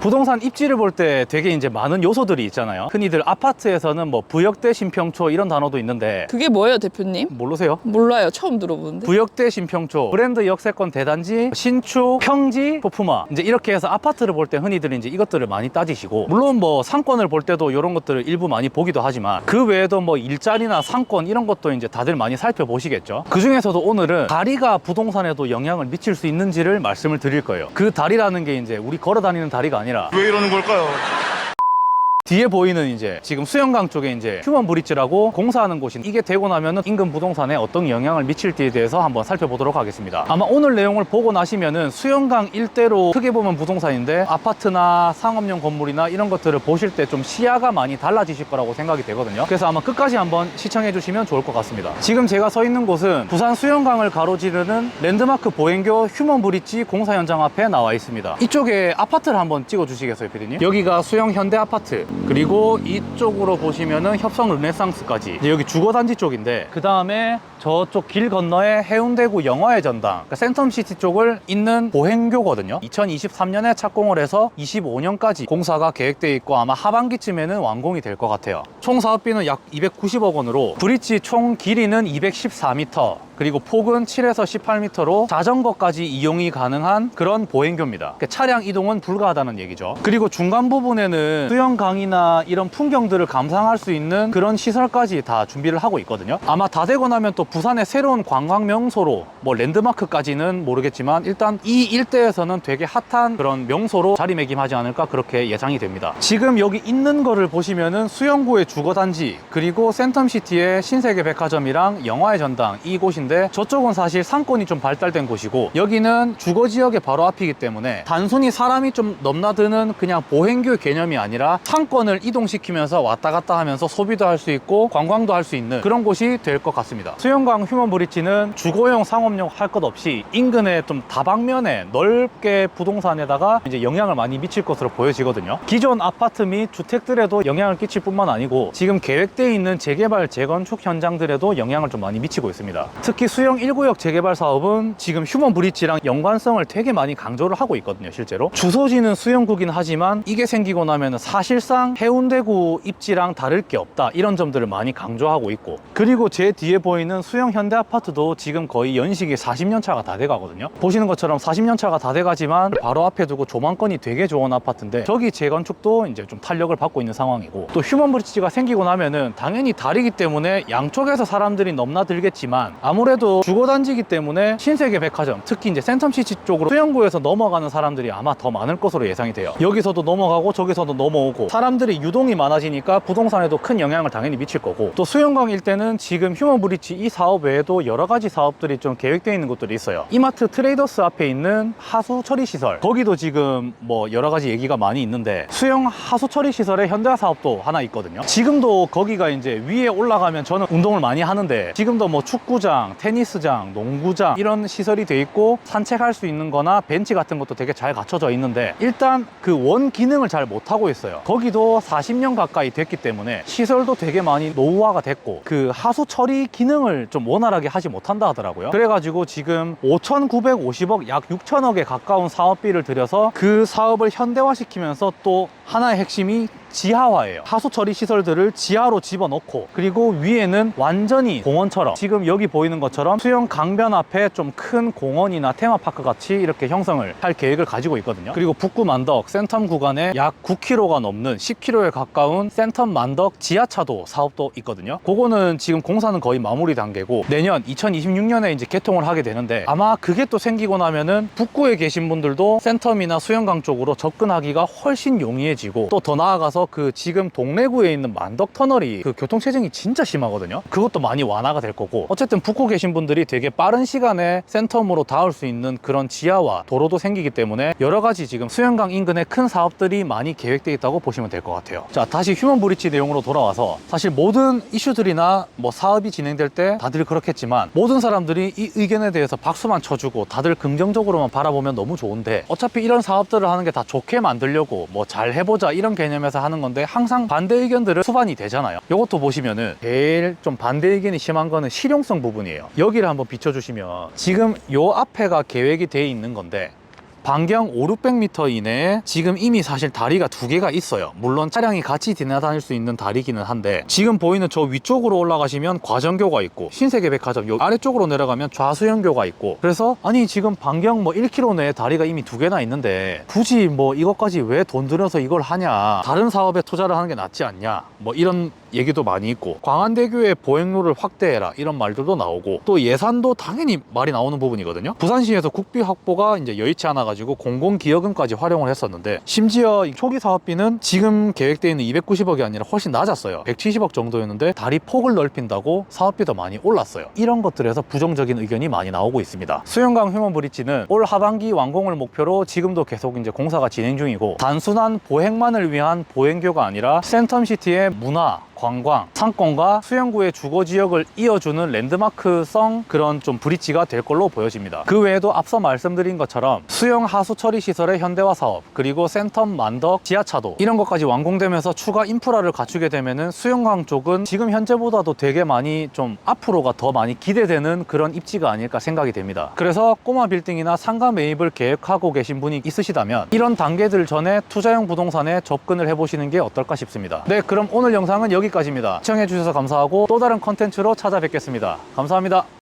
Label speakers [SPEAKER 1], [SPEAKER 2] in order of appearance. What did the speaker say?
[SPEAKER 1] 부동산 입지를 볼 때 되게 이제 많은 요소들이 있잖아요. 흔히들 아파트에서는 뭐 부역대 신평초 이런 단어도 있는데
[SPEAKER 2] 그게 뭐예요, 대표님?
[SPEAKER 1] 모르세요?
[SPEAKER 2] 몰라요. 처음 들어보는데.
[SPEAKER 1] 부역대 신평초, 브랜드 역세권 대단지, 신축, 평지, 포프마 이제 이렇게 해서 아파트를 볼 때 흔히들 이제 이것들을 많이 따지시고 물론 뭐 상권을 볼 때도 이런 것들을 일부 많이 보기도 하지만 그 외에도 뭐 일자리나 상권 이런 것도 이제 다들 많이 살펴보시겠죠. 그 중에서도 오늘은 다리가 부동산에도 영향을 미칠 수 있는지를 말씀을 드릴 거예요. 그 다리라는 게 이제 우리 걸어 다니는 다리가 아니라
[SPEAKER 3] 왜 이러는 걸까요?
[SPEAKER 1] 뒤에 보이는 이제 지금 수영강 쪽에 이제 휴먼 브릿지라고 공사하는 곳이 이게 되고 나면은 인근 부동산에 어떤 영향을 미칠지에 대해서 한번 살펴보도록 하겠습니다. 아마 오늘 내용을 보고 나시면은 수영강 일대로 크게 보면 부동산인데 아파트나 상업용 건물이나 이런 것들을 보실 때 좀 시야가 많이 달라지실 거라고 생각이 되거든요. 그래서 아마 끝까지 한번 시청해 주시면 좋을 것 같습니다. 지금 제가 서 있는 곳은 부산 수영강을 가로지르는 랜드마크 보행교 휴먼 브릿지 공사 현장 앞에 나와 있습니다. 이쪽에 아파트를 한번 찍어 주시겠어요, 피디님? 여기가 수영 현대 아파트. 그리고 이쪽으로 보시면은 협성 르네상스까지. 이제 여기 주거단지 쪽인데 그 다음에 저쪽 길 건너에 해운대구 영화의 전당 그러니까 센텀시티 쪽을 잇는 보행교거든요 2023년에 착공을 해서 25년까지 공사가 계획되어 있고 아마 하반기쯤에는 완공이 될 것 같아요 총 사업비는 약 290억 원으로 브릿지 총 길이는 214m 그리고 폭은 7에서 18m로 자전거까지 이용이 가능한 그런 보행교입니다. 그러니까 차량 이동은 불가하다는 얘기죠. 그리고 중간 부분에는 수영강이나 이런 풍경들을 감상할 수 있는 그런 시설까지 다 준비를 하고 있거든요. 아마 다 되고 나면 또 부산의 새로운 관광 명소로 뭐 랜드마크까지는 모르겠지만 일단 이 일대에서는 되게 핫한 그런 명소로 자리매김하지 않을까 그렇게 예상이 됩니다. 지금 여기 있는 거를 보시면은 수영구의 주거단지 그리고 센텀시티의 신세계 백화점이랑 영화의 전당 이곳인데 저쪽은 사실 상권이 좀 발달된 곳이고 여기는 주거 지역의 바로 앞이기 때문에 단순히 사람이 좀 넘나드는 그냥 보행교 개념이 아니라 상권을 이동시키면서 왔다 갔다 하면서 소비도 할 수 있고 관광도 할 수 있는 그런 곳이 될 것 같습니다. 수영 강 휴먼 브릿지는 주거용 상업용 할 것 없이 인근의 좀 다방면에 넓게 부동산에다가 이제 영향을 많이 미칠 것으로 보여지거든요. 기존 아파트 및 주택들에도 영향을 끼칠 뿐만 아니고 지금 계획되어 있는 재개발 재건축 현장들에도 영향을 좀 많이 미치고 있습니다. 특히 수영 1구역 재개발 사업은 지금 휴먼 브릿지랑 연관성을 되게 많이 강조를 하고 있거든요, 실제로. 주소지는 수영구긴 하지만 이게 생기고 나면 사실상 해운대구 입지랑 다를 게 없다. 이런 점들을 많이 강조하고 있고. 그리고 제 뒤에 보이는 수영 현대 아파트도 지금 거의 연식이 40년 차가 다 돼가거든요. 보시는 것처럼 40년 차가 다 돼가지만 바로 앞에 두고 조망권이 되게 좋은 아파트인데 저기 재건축도 이제 좀 탄력을 받고 있는 상황이고 또 휴먼 브릿지가 생기고 나면은 당연히 다리기 때문에 양쪽에서 사람들이 넘나들겠지만 아무래도 주거단지기 때문에 신세계 백화점 특히 이제 센텀시티 쪽으로 수영구에서 넘어가는 사람들이 아마 더 많을 것으로 예상이 돼요. 여기서도 넘어가고 저기서도 넘어오고 사람들이 유동이 많아지니까 부동산에도 큰 영향을 당연히 미칠 거고 또 수영강 일대는 지금 휴먼 브릿지 이 사업 외에도 여러 가지 사업들이 좀 계획되어 있는 곳들이 있어요. 이마트 트레이더스 앞에 있는 하수 처리 시설 거기도 지금 뭐 여러 가지 얘기가 많이 있는데 수영 하수 처리 시설에 현대화 사업도 하나 있거든요. 지금도 거기가 이제 위에 올라가면 저는 운동을 많이 하는데 지금도 뭐 축구장, 테니스장, 농구장 이런 시설이 돼 있고 산책할 수 있는 거나 벤치 같은 것도 되게 잘 갖춰져 있는데 일단 그 원 기능을 잘 못하고 있어요. 거기도 40년 가까이 됐기 때문에 시설도 되게 많이 노후화가 됐고 그 하수 처리 기능을 좀 원활하게 하지 못한다 하더라고요. 그래가지고 지금 5,950억 약 6천억에 가까운 사업비를 들여서 그 사업을 현대화시키면서 또 하나의 핵심이 지하화예요. 하수 처리 시설들을 지하로 집어넣고 그리고 위에는 완전히 공원처럼 지금 여기 보이는 것처럼 수영 강변 앞에 좀 큰 공원이나 테마파크 같이 이렇게 형성을 할 계획을 가지고 있거든요. 그리고 북구 만덕 센텀 구간에 약 9km가 넘는 10km에 가까운 센텀 만덕 지하차도 사업도 있거든요. 그거는 지금 공사는 거의 마무리 단계고 내년 2026년에 이제 개통을 하게 되는데 아마 그게 또 생기고 나면은 북구에 계신 분들도 센텀이나 수영강 쪽으로 접근하기가 훨씬 용이해지고 또 더 나아가서 그 지금 동래구에 있는 만덕 터널이 그 교통 체증이 진짜 심하거든요. 그것도 많이 완화가 될 거고 어쨌든 북구 계신 분들이 되게 빠른 시간에 센텀으로 닿을 수 있는 그런 지하와 도로도 생기기 때문에 여러 가지 지금 수영강 인근에 큰 사업들이 많이 계획되어 있다고 보시면 될 것 같아요. 자, 다시 휴먼 브릿지 내용으로 돌아와서 사실 모든 이슈들이나 뭐 사업이 진행될 때 다들 그렇겠지만 모든 사람들이 이 의견에 대해서 박수만 쳐주고 다들 긍정적으로만 바라보면 너무 좋은데 어차피 이런 사업들을 하는 게 다 좋게 만들려고 뭐 잘 해보자 이런 개념에서 하는 건데 항상 반대 의견들은 수반이 되잖아요. 이것도 보시면은 제일 좀 반대 의견이 심한 거는 실용성 부분이에요. 여기를 한번 비춰주시면 지금 요 앞에가 계획이 돼 있는 건데 반경 5, 600m 이내에 지금 이미 사실 다리가 두 개가 있어요. 물론 차량이 같이 지나다닐 수 있는 다리기는 한데 지금 보이는 저 위쪽으로 올라가시면 과정교가 있고 신세계 백화점 요 아래쪽으로 내려가면 좌수연교가 있고 그래서 아니 지금 반경 뭐 1km 내에 다리가 이미 두 개나 있는데 굳이 뭐 이것까지 왜 돈 들여서 이걸 하냐 다른 사업에 투자를 하는 게 낫지 않냐 뭐 이런 얘기도 많이 있고 광안대교의 보행로를 확대해라 이런 말들도 나오고 또 예산도 당연히 말이 나오는 부분이거든요. 부산시에서 국비 확보가 이제 여의치 않아 가지고 공공기여금까지 활용을 했었는데 심지어 이 초기 사업비는 지금 계획되어 있는 290억이 아니라 훨씬 낮았어요. 170억 정도였는데 다리 폭을 넓힌다고 사업비도 많이 올랐어요. 이런 것들에서 부정적인 의견이 많이 나오고 있습니다. 수영강 휴먼 브릿지는 올 하반기 완공을 목표로 지금도 계속 이제 공사가 진행 중이고 단순한 보행만을 위한 보행교가 아니라 센텀시티의 문화 관광, 상권과 수영구의 주거 지역을 이어주는 랜드마크성 그런 좀 브릿지가 될 걸로 보여집니다. 그 외에도 앞서 말씀드린 것처럼 수영 하수 처리 시설의 현대화 사업, 그리고 센텀 만덕 지하차도 이런 것까지 완공되면서 추가 인프라를 갖추게 되면은 수영강 쪽은 지금 현재보다도 되게 많이 좀 앞으로가 더 많이 기대되는 그런 입지가 아닐까 생각이 됩니다. 그래서 꼬마 빌딩이나 상가 매입을 계획하고 계신 분이 있으시다면 이런 단계들 전에 투자용 부동산에 접근을 해보시는 게 어떨까 싶습니다. 네, 그럼 오늘 영상은 여기까지입니다. 시청해주셔서 감사하고 또 다른 컨텐츠로 찾아뵙겠습니다. 감사합니다.